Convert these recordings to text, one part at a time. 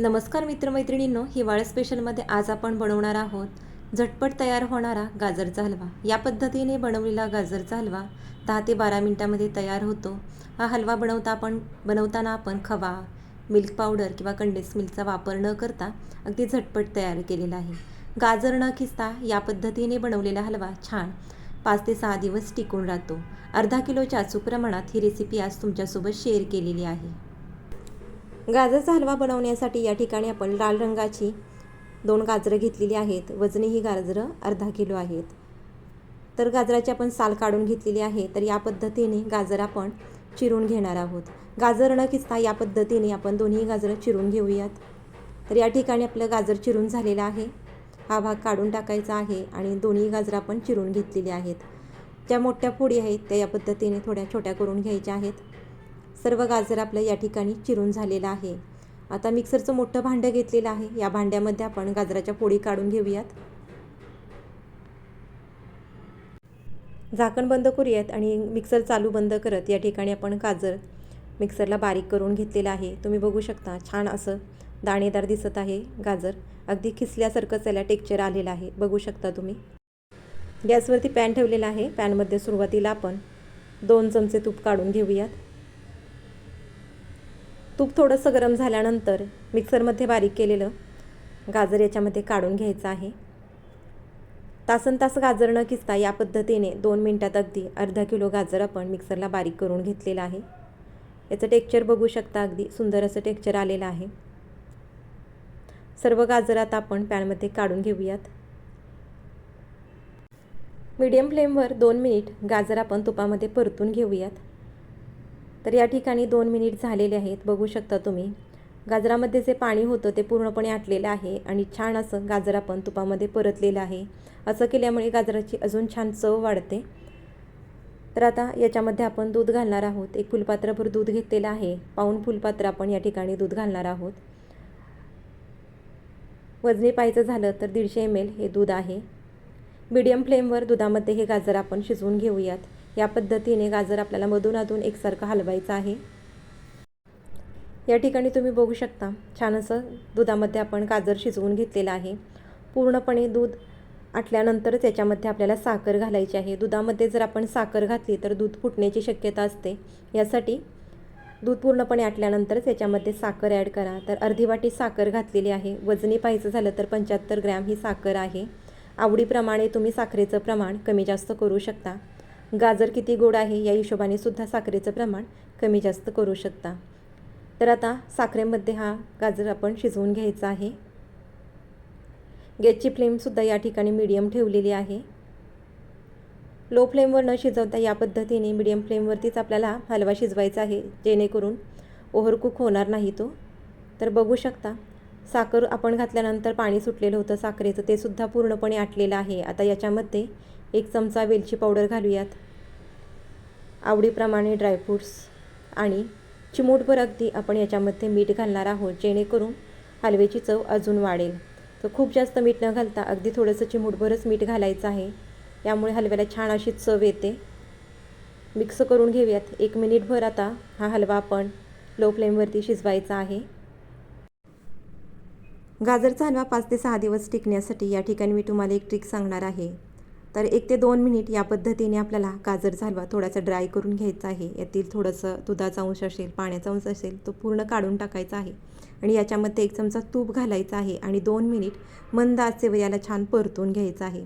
नमस्कार मित्रमैत्रिणींनो हिवाळ स्पेशलमध्ये आज आपण बनवणार आहोत झटपट तयार होणारा गाजरचा हलवा. या पद्धतीने बनवलेला गाजरचा हलवा दहा ते बारा मिनटामध्ये तयार होतो. हा हलवा बनवता आपण बनवताना आपण खवा मिल्क पावडर किंवा कंडेन्स मिल्कचा वापर न करता अगदी झटपट तयार केलेला आहे. गाजर न खिसता या पद्धतीने बनवलेला हलवा छान पाच ते सहा दिवस टिकून राहतो. अर्धा किलोच्या अचूक प्रमाणात ही रेसिपी आज तुमच्यासोबत शेअर केलेली आहे. गाजरचा हलवा बनवण्यासाठी या ठिकाणी आपण लाल रंगाची दोन गाजरं घेतलेली आहेत. वजनी ही गाजरं अर्धा किलो आहेत. तर गाजराची आपण साल काढून घेतलेली आहे. तर या पद्धतीने गाजर आपण चिरून घेणार आहोत. गाजर न किसता या पद्धतीने आपण दोन्ही गाजरं चिरून घेऊयात. तर या ठिकाणी आपलं गाजर चिरून झालेलं आहे. हा भाग काढून टाकायचा आहे आणि दोन्ही गाजरं आपण चिरून घेतलेली आहेत. ज्या मोठ्या फोडी आहेत त्या या पद्धतीने थोड्या छोट्या करून घ्यायच्या आहेत. सर्व गाजर आपलं या ठिकाणी चिरून झालेलं आहे. आता मिक्सरचं मोठं भांडं घेतलेलं आहे. या भांड्यामध्ये आपण गाजराच्या पोळी काढून घेऊयात. झाकण बंद करूयात आणि मिक्सर चालू बंद करत या ठिकाणी आपण गाजर मिक्सरला बारीक करून घेतलेलं आहे. तुम्ही बघू शकता छान असं दाणेदार दिसत आहे गाजर. अगदी खिसल्यासारखं त्याला टेक्चर आलेलं आहे. बघू शकता तुम्ही. गॅसवरती पॅन ठेवलेला आहे. पॅनमध्ये सुरुवातीला आपण दोन चमचे तूप काढून घेऊयात. तूप थोडंसं गरम झाल्यानंतर मिक्सरमध्ये बारीक केलेलं गाजर याच्यामध्ये काढून घ्यायचं आहे. तासन तास गाजर न किसता या पद्धतीने दोन मिनटात अगदी अर्धा किलो गाजर आपण मिक्सरला बारीक करून घेतलेलं आहे. याचं टेक्चर बघू शकता अगदी सुंदर असं टेक्चर आलेलं आहे. सर्व गाजर आता आपण पॅनमध्ये काढून घेऊयात. मीडियम फ्लेमवर दोन मिनिट गाजर आपण तुपामध्ये परतून घेऊयात. तर या ठिकाणी दोन मिनिट झालेले आहेत. बघू शकता तुम्ही. गाजरामध्ये जे पाणी होतं ते पूर्णपणे आटलेलं आहे आणि छान असं गाजर आपण तुपामध्ये परतलेलं आहे. असं केल्यामुळे गाजराची अजून छान चव वाढते. तर आता याच्यामध्ये आपण दूध घालणार आहोत. एक फुलपात्रभर दूध घेतलेलं आहे. पाऊन फुलपात्र आपण या ठिकाणी दूध घालणार आहोत. वजनी पाहायचं झालं तर दीडशे एम एल हे दूध आहे. मीडियम फ्लेमवर दुधामध्ये हे गाजर आपण शिजवून घेऊयात. या पद्धतीने गाजर आपल्याला मधून अधून एकसारखं हलवायचं आहे. या ठिकाणी तुम्ही बघू शकता छान असं दुधामध्ये आपण गाजर शिजवून घेतलेलं आहे. पूर्णपणे दूध आटल्यानंतरच याच्यामध्ये आपल्याला साखर घालायची आहे. दुधामध्ये जर आपण साखर घातली तर दूध फुटण्याची शक्यता असते. यासाठी दूध पूर्णपणे आटल्यानंतरच याच्यामध्ये साखर ॲड करा. तर अर्धी वाटी साखर घातलेली आहे. वजनी पाहायचं झालं तर पंच्याहत्तर ग्रॅम ही साखर आहे. आवडीप्रमाणे तुम्ही साखरेचं प्रमाण कमी जास्त करू शकता. गाजर किती गोड आहे या हिशोबाने सुद्धा साखरेचं प्रमाण कमी जास्त करू शकता. तर आता साखरेमध्ये हा गाजर आपण शिजवून घ्यायचा आहे. गॅसची फ्लेमसुद्धा या ठिकाणी मीडियम ठेवलेली आहे. लो फ्लेमवर न शिजवता या पद्धतीने मीडियम फ्लेमवरतीच आपल्याला हलवा शिजवायचा आहे जेणेकरून ओव्हरकुक होणार नाही तो. तर बघू शकता साखर आपण घातल्यानंतर पाणी सुटलेलं होतं साखरेचं ते सुद्धा पूर्णपणे आटलेलं आहे. आता याच्यामध्ये एक चमचा वेलची पावडर घालूयात. आवडीप्रमाणे ड्रायफ्रूट्स आणि चिमूटभर अगदी आपण याच्यामध्ये मीठ घालणार आहोत जेणेकरून हलव्याची चव अजून वाढेल. तर खूप जास्त मीठ न घालता अगदी थोडंसं चिमूटभरच मीठ घालायचं आहे. यामुळे हलव्याला छान अशी चव येते. मिक्स करून घेऊयात. एक मिनिटभर आता हा हलवा आपण लो फ्लेमवरती शिजवायचा आहे. गाजरचा हलवा पाच ते सहा दिवस टिकण्यासाठी या ठिकाणी मी तुम्हाला एक ट्रिक सांगणार आहे. तर एक ते दोन मिनिट या पद्धतीने आपल्याला गाजर झालवा थोडासा ड्राय करून घ्यायचा आहे. यातील थोडंसं दुधाचा अंश असेल पाण्याचा अंश असेल तो पूर्ण काढून टाकायचा आहे. आणि याच्यामध्ये एक चमचा तूप घालायचा आहे आणि दोन मिनिट मंद आचेवर याला छान परतून घ्यायचं आहे.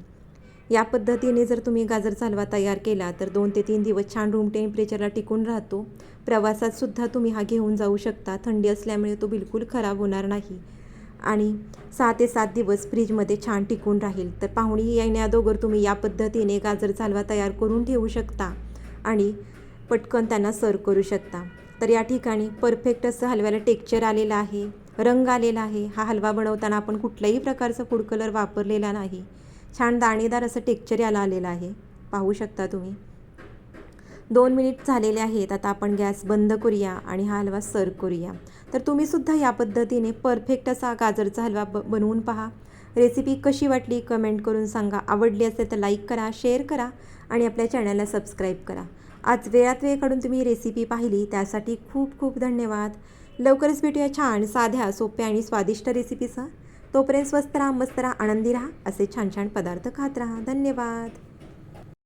या पद्धतीने जर तुम्ही गाजर चालवा तयार केला तर दोन ते तीन दिवस छान रूम टेम्परेचरला टिकून राहतो. प्रवासातसुद्धा तुम्ही हा घेऊन जाऊ शकता. थंडी असल्यामुळे तो बिलकुल खराब होणार नाही. आणि सहा ते सात दिवस फ्रीजमध्ये छान टिकून राहील. तर पाहुणी येण्याअगोदर तुम्ही या पद्धतीने गाजर हलवा तयार करून ठेवू शकता आणि पटकन त्यांना सर्व करू शकता. तर या ठिकाणी परफेक्ट असं हलव्याला टेक्चर आलेलं आहे रंग आलेला आहे. हा हलवा बनवताना आपण कुठल्याही प्रकारचा फूड कलर वापरलेला नाही. छान दाणेदार असं टेक्चर याला आलेलं आहे. पाहू शकता तुम्ही. दोन मिनिट झालेले आहेत. आता आपण गॅस बंद करूया आणि हा हलवा सर्व करूया. तर तुम्हीसुद्धा या पद्धतीने परफेक्ट असा गाजरचा हलवा ब बनवून पहा. रेसिपी कशी वाटली कमेंट करून सांगा. आवडली असेल तर लाईक करा शेअर करा आणि आपल्या चॅनलला सबस्क्राईब करा. आज वेळात वेळ काढून तुम्ही रेसिपी पाहिली. त्यासाठी खूप खूप धन्यवाद. लवकरच भेटूया छान साध्या सोप्या आणि स्वादिष्ट रेसिपीसह. तोपर्यंत स्वस्त राहा मस्त राहा आनंदी राहा. असे छान छान पदार्थ खात राहा. धन्यवाद.